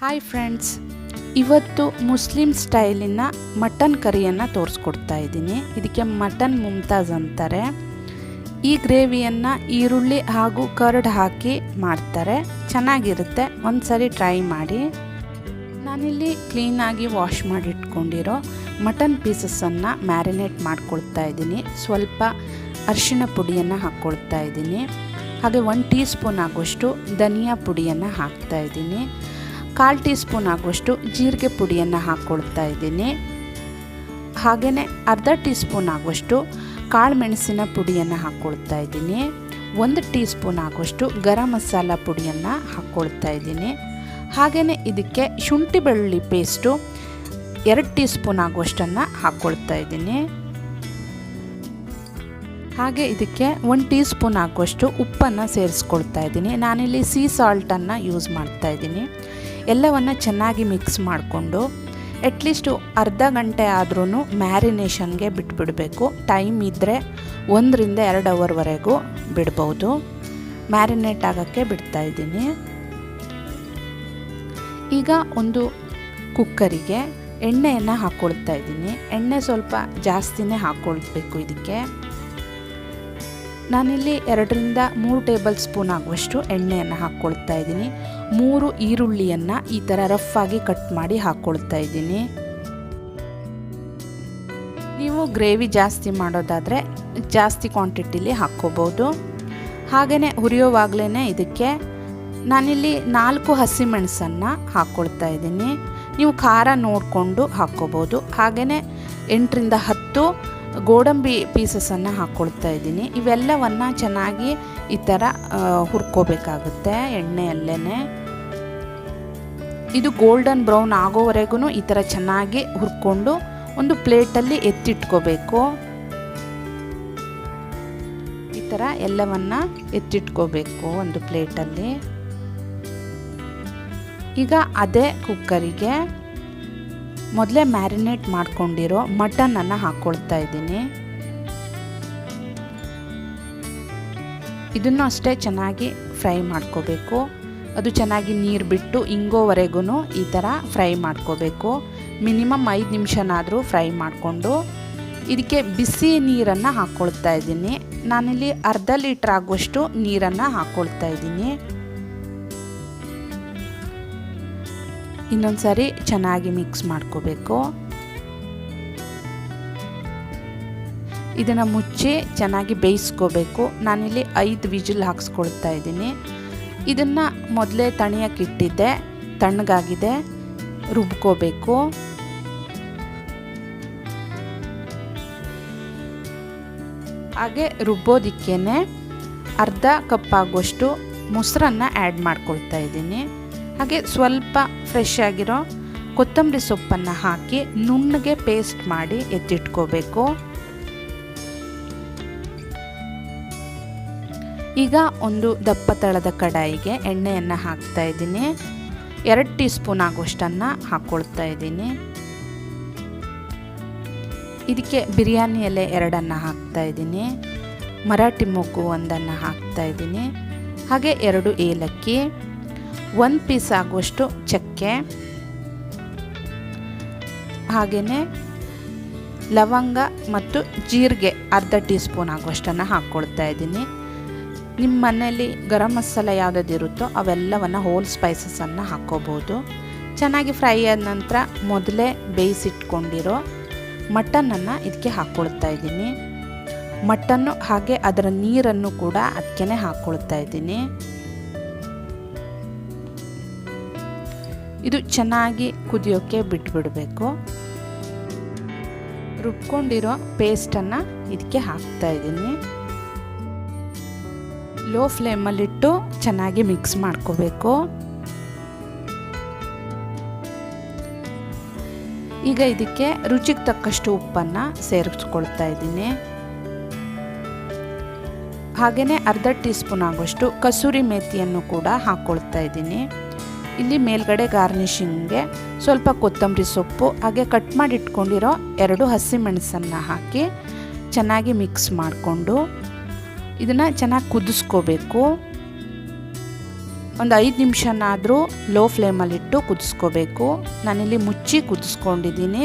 Hi friends ಇವತ್ತು Muslim ಸ್ಟೈಲಿನ mutton ಕರಿಯನ್ನು ತೋರಿಸ್ಕೊಡ್ತಾ ಇದ್ದೀನಿ. ಇದಕ್ಕೆ ಮಟನ್ ಮುಮ್ತಾಜ್ ಅಂತಾರೆ. ಈ ಗ್ರೇವಿಯನ್ನು ಈರುಳ್ಳಿ ಹಾಗೂ ಕರ್ಡ್ ಹಾಕಿ ಮಾಡ್ತಾರೆ. ಚೆನ್ನಾಗಿರುತ್ತೆ. ಒಂದು ಸರಿ ಟ್ರೈ ಮಾಡಿ. ನಾನಿಲ್ಲಿ ಕ್ಲೀನಾಗಿ ವಾಶ್ ಮಾಡಿ ಇಟ್ಕೊಂಡಿರೋ ಮಟನ್ ಪೀಸಸನ್ನು ಮ್ಯಾರಿನೇಟ್ ಮಾಡ್ಕೊಳ್ತಾ ಇದ್ದೀನಿ. ಸ್ವಲ್ಪ ಅರಿಶಿಣ ಪುಡಿಯನ್ನು ಹಾಕ್ಕೊಳ್ತಾ ಇದ್ದೀನಿ. ಹಾಗೆ ಒನ್ ಟೀ ಸ್ಪೂನ್ ಆಗುವಷ್ಟು ಧನಿಯಾ ಪುಡಿಯನ್ನು ಹಾಕ್ತಾ ಇದ್ದೀನಿ. ಕಾಲು ಟೀ ಸ್ಪೂನ್ ಆಗುವಷ್ಟು ಜೀರಿಗೆ ಪುಡಿಯನ್ನು ಹಾಕ್ಕೊಳ್ತಾ ಇದ್ದೀನಿ. ಹಾಗೆಯೇ ಅರ್ಧ ಟೀ ಸ್ಪೂನ್ ಆಗುವಷ್ಟು ಕಾಳು ಮೆಣಸಿನ ಪುಡಿಯನ್ನು ಹಾಕ್ಕೊಳ್ತಾ ಇದ್ದೀನಿ. ಒಂದು ಟೀ ಸ್ಪೂನ್ ಆಗುವಷ್ಟು ಗರಂ ಮಸಾಲ ಪುಡಿಯನ್ನು ಹಾಕ್ಕೊಳ್ತಾ ಇದ್ದೀನಿ. ಹಾಗೆಯೇ ಇದಕ್ಕೆ ಶುಂಠಿ ಬೆಳ್ಳುಳ್ಳಿ ಪೇಸ್ಟು ಎರಡು ಟೀ ಸ್ಪೂನ್ ಆಗುವಷ್ಟನ್ನು ಹಾಕ್ಕೊಳ್ತಾ ಇದ್ದೀನಿ. ಹಾಗೆ ಇದಕ್ಕೆ ಒಂದು ಟೀ ಸ್ಪೂನ್ ಆಗುವಷ್ಟು ಉಪ್ಪನ್ನು ಸೇರಿಸ್ಕೊಳ್ತಾ ಇದ್ದೀನಿ. ನಾನಿಲ್ಲಿ ಸೀ ಸಾಲ್ಟನ್ನು ಯೂಸ್ ಮಾಡ್ತಾ ಇದ್ದೀನಿ. ಎಲ್ಲವನ್ನು ಚೆನ್ನಾಗಿ ಮಿಕ್ಸ್ ಮಾಡಿಕೊಂಡು ಅಟ್ಲೀಸ್ಟು ಅರ್ಧ ಗಂಟೆ ಆದ್ರೂ ಮ್ಯಾರಿನೇಷನ್ಗೆ ಬಿಟ್ಬಿಡಬೇಕು. ಟೈಮ್ ಇದ್ದರೆ ಒಂದರಿಂದ ಎರಡು ಅವರ್ವರೆಗೂ ಬಿಡ್ಬೋದು. ಮ್ಯಾರಿನೇಟ್ ಆಗೋಕ್ಕೆ ಬಿಡ್ತಾ ಇದ್ದೀನಿ. ಈಗ ಒಂದು ಕುಕ್ಕರಿಗೆ ಎಣ್ಣೆಯನ್ನು ಹಾಕ್ಕೊಳ್ತಾ ಇದ್ದೀನಿ. ಎಣ್ಣೆ ಸ್ವಲ್ಪ ಜಾಸ್ತಿನೇ ಹಾಕ್ಕೊಳ್ಬೇಕು ಇದಕ್ಕೆ. ನಾನಿಲ್ಲಿ ಎರಡರಿಂದ ಮೂರು ಟೇಬಲ್ ಸ್ಪೂನ್ ಆಗುವಷ್ಟು ಎಣ್ಣೆಯನ್ನು ಹಾಕ್ಕೊಳ್ತಾ ಇದ್ದೀನಿ. ಮೂರು ಈರುಳ್ಳಿಯನ್ನು ಈ ಥರ ರಫ್ ಆಗಿ ಕಟ್ ಮಾಡಿ ಹಾಕ್ಕೊಳ್ತಾ ಇದ್ದೀನಿ. ನೀವು ಗ್ರೇವಿ ಜಾಸ್ತಿ ಮಾಡೋದಾದರೆ ಜಾಸ್ತಿ ಕ್ವಾಂಟಿಟಿಲಿ ಹಾಕ್ಕೋಬೋದು. ಹಾಗೆಯೇ ಹುರಿಯೋವಾಗಲೇ ಇದಕ್ಕೆ ನಾನಿಲ್ಲಿ ನಾಲ್ಕು ಹಸಿಮೆಣಸನ್ನು ಹಾಕ್ಕೊಳ್ತಾ ಇದ್ದೀನಿ. ನೀವು ಖಾರ ನೋಡಿಕೊಂಡು ಹಾಕ್ಕೋಬೋದು. ಹಾಗೆಯೇ ಎಂಟರಿಂದ ಹತ್ತು ಗೋಡಂಬಿ ಪೀಸಸನ್ನು ಹಾಕ್ಕೊಳ್ತಾ ಇದ್ದೀನಿ. ಇವೆಲ್ಲವನ್ನು ಚೆನ್ನಾಗಿ ಈ ಥರ ಹುರ್ಕೋಬೇಕಾಗುತ್ತೆ ಎಣ್ಣೆಯಲ್ಲೇ ಇದು ಗೋಲ್ಡನ್ ಬ್ರೌನ್ ಆಗೋವರೆಗೂ ಈ ಥರ ಚೆನ್ನಾಗಿ ಹುರ್ಕೊಂಡು ಒಂದು ಪ್ಲೇಟಲ್ಲಿ ಎತ್ತಿಟ್ಕೋಬೇಕು. ಈ ಥರ ಎಲ್ಲವನ್ನು ಎತ್ತಿಟ್ಕೋಬೇಕು ಒಂದು ಪ್ಲೇಟಲ್ಲಿ. ಈಗ ಅದೇ ಕುಕ್ಕರಿಗೆ ಮೊದಲೇ ಮ್ಯಾರಿನೇಟ್ ಮಾಡ್ಕೊಂಡಿರೋ ಮಟನನ್ನು ಹಾಕ್ಕೊಳ್ತಾ ಇದ್ದೀನಿ. ಇದನ್ನು ಅಷ್ಟೇ ಚೆನ್ನಾಗಿ ಫ್ರೈ ಮಾಡ್ಕೋಬೇಕು. ಅದು ಚೆನ್ನಾಗಿ ನೀರು ಬಿಟ್ಟು ಇಂಗೋವರೆಗೂ ಈ ಥರ ಫ್ರೈ ಮಾಡ್ಕೋಬೇಕು. ಮಿನಿಮಮ್ ಐದು ನಿಮಿಷನಾದರೂ ಫ್ರೈ ಮಾಡಿಕೊಂಡು ಇದಕ್ಕೆ ಬಿಸಿ ನೀರನ್ನು ಹಾಕ್ಕೊಳ್ತಾ ಇದ್ದೀನಿ. ನಾನಿಲ್ಲಿ ಅರ್ಧ ಲೀಟ್ರ್ ಆಗುವಷ್ಟು ನೀರನ್ನು ಹಾಕ್ಕೊಳ್ತಾ ಇದ್ದೀನಿ. ಇನ್ನೊಂದು ಸಾರಿ ಚೆನ್ನಾಗಿ ಮಿಕ್ಸ್ ಮಾಡ್ಕೋಬೇಕು. ಇದನ್ನು ಮುಚ್ಚಿ ಚೆನ್ನಾಗಿ ಬೇಯಿಸ್ಕೋಬೇಕು. ನಾನಿಲ್ಲಿ ಐದು ವಿಜಿಲ್ ಹಾಕ್ಸ್ಕೊಳ್ತಾ ಇದ್ದೀನಿ. ಇದನ್ನು ಮೊದಲೇ ತಣಿಯಕ್ಕೆ ಇಟ್ಟಿದ್ದೆ. ತಣ್ಣಗಾಗಿದೆ. ರುಬ್ಕೋಬೇಕು. ಹಾಗೆ ರುಬ್ಬೋದಿಕ್ಕೇ ಅರ್ಧ ಕಪ್ ಆಗುವಷ್ಟು ಮೊಸರನ್ನು ಆ್ಯಡ್ ಮಾಡ್ಕೊಳ್ತಾ ಇದ್ದೀನಿ. ಹಾಗೆ ಸ್ವಲ್ಪ ಫ್ರೆಶ್ ಆಗಿರೋ ಕೊತ್ತಂಬರಿ ಸೊಪ್ಪನ್ನು ಹಾಕಿ ನುಣ್ಣಗೆ ಪೇಸ್ಟ್ ಮಾಡಿ ಎತ್ತಿಟ್ಕೋಬೇಕು. ಈಗ ಒಂದು ದಪ್ಪ ತಳದ ಕಡಾಯಿಗೆ ಎಣ್ಣೆಯನ್ನು ಹಾಕ್ತಾ ಇದ್ದೀನಿ. ಎರಡು ಟೀ ಸ್ಪೂನ್ ಆಗುವಷ್ಟನ್ನು ಹಾಕ್ಕೊಳ್ತಾ ಇದ್ದೀನಿ. ಇದಕ್ಕೆ ಬಿರಿಯಾನಿ ಎಲೆ ಎರಡನ್ನು ಹಾಕ್ತಾ ಇದ್ದೀನಿ. ಮರಾಠಿ ಮೊಗ್ಗು ಒಂದನ್ನು ಹಾಕ್ತಾ ಇದ್ದೀನಿ. ಹಾಗೆ ಎರಡು ಏಲಕ್ಕಿ ಒಂದು ಪೀಸ್ ಆಗುವಷ್ಟು ಚಕ್ಕೆ. ಹಾಗೆಯೇ ಲವಂಗ ಮತ್ತು ಜೀರಿಗೆ ಅರ್ಧ ಟೀ ಸ್ಪೂನ್ ಆಗುವಷ್ಟನ್ನು ಹಾಕ್ಕೊಳ್ತಾ ಇದ್ದೀನಿ. ನಿಮ್ಮ ಮನೆಯಲ್ಲಿ ಗರಂ ಮಸಾಲ ಯಾವುದಿರುತ್ತೋ ಅವೆಲ್ಲವನ್ನು ಹೋಲ್ ಸ್ಪೈಸಸನ್ನು ಹಾಕ್ಕೋಬೋದು. ಚೆನ್ನಾಗಿ ಫ್ರೈ ಆದ ನಂತರ ಮೊದಲೇ ಬೇಯಿಸಿಟ್ಕೊಂಡಿರೋ ಮಟನನ್ನು ಇದಕ್ಕೆ ಹಾಕ್ಕೊಳ್ತಾ ಇದ್ದೀನಿ. ಮಟನ್ನು ಹಾಗೆ ಅದರ ನೀರನ್ನು ಕೂಡ ಅದಕ್ಕೆ ಹಾಕ್ಕೊಳ್ತಾ ಇದ್ದೀನಿ. ಇದು ಚೆನ್ನಾಗಿ ಕುದಿಯೋಕ್ಕೆ ಬಿಟ್ಬಿಡಬೇಕು. ರುಬ್ಕೊಂಡಿರೋ ಪೇಸ್ಟನ್ನು ಇದಕ್ಕೆ ಹಾಕ್ತಾ ಇದ್ದೀನಿ. ಲೋ ಫ್ಲೇಮಲ್ಲಿಟ್ಟು ಚೆನ್ನಾಗಿ ಮಿಕ್ಸ್ ಮಾಡ್ಕೋಬೇಕು. ಈಗ ಇದಕ್ಕೆ ರುಚಿಗೆ ತಕ್ಕಷ್ಟು ಉಪ್ಪನ್ನು ಸೇರಿಸ್ಕೊಳ್ತಾ ಇದ್ದೀನಿ. ಹಾಗೆಯೇ ಅರ್ಧ ಟೀ ಸ್ಪೂನ್ ಆಗೋಷ್ಟು ಕಸೂರಿ ಮೇಥಿಯನ್ನು ಕೂಡ ಹಾಕ್ಕೊಳ್ತಾ ಇದ್ದೀನಿ. ಇಲ್ಲಿ ಮೇಲ್ಗಡೆ ಗಾರ್ನಿಷಿಂಗ್ಗೆ ಸ್ವಲ್ಪ ಕೊತ್ತಂಬರಿ ಸೊಪ್ಪು, ಹಾಗೆ ಕಟ್ ಮಾಡಿ ಇಟ್ಕೊಂಡಿರೋ ಎರಡು ಹಸಿಮೆಣಸನ್ನು ಹಾಕಿ ಚೆನ್ನಾಗಿ ಮಿಕ್ಸ್ ಮಾಡಿಕೊಂಡು ಇದನ್ನು ಚೆನ್ನಾಗಿ ಕುದಿಸ್ಕೋಬೇಕು. ಒಂದು ಐದು ನಿಮಿಷನಾದರೂ ಲೋ ಫ್ಲೇಮಲ್ಲಿಟ್ಟು ಕುದಿಸ್ಕೋಬೇಕು. ನಾನಿಲ್ಲಿ ಮುಚ್ಚಿ ಕುದಿಸ್ಕೊಂಡಿದ್ದೀನಿ.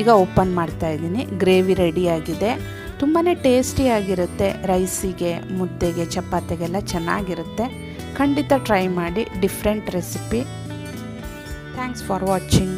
ಈಗ ಓಪನ್ ಮಾಡ್ತಾ ಇದ್ದೀನಿ. ಗ್ರೇವಿ ರೆಡಿಯಾಗಿದೆ ತುಂಬಾ ಟೇಸ್ಟಿಯಾಗಿರುತ್ತೆ ರೈಸಿಗೆ, ಮುದ್ದೆಗೆ, ಚಪಾತಿಗೆಲ್ಲ ಚೆನ್ನಾಗಿರುತ್ತೆ. ಖಂಡಿತ ಟ್ರೈ ಮಾಡಿ different recipe thanks for watching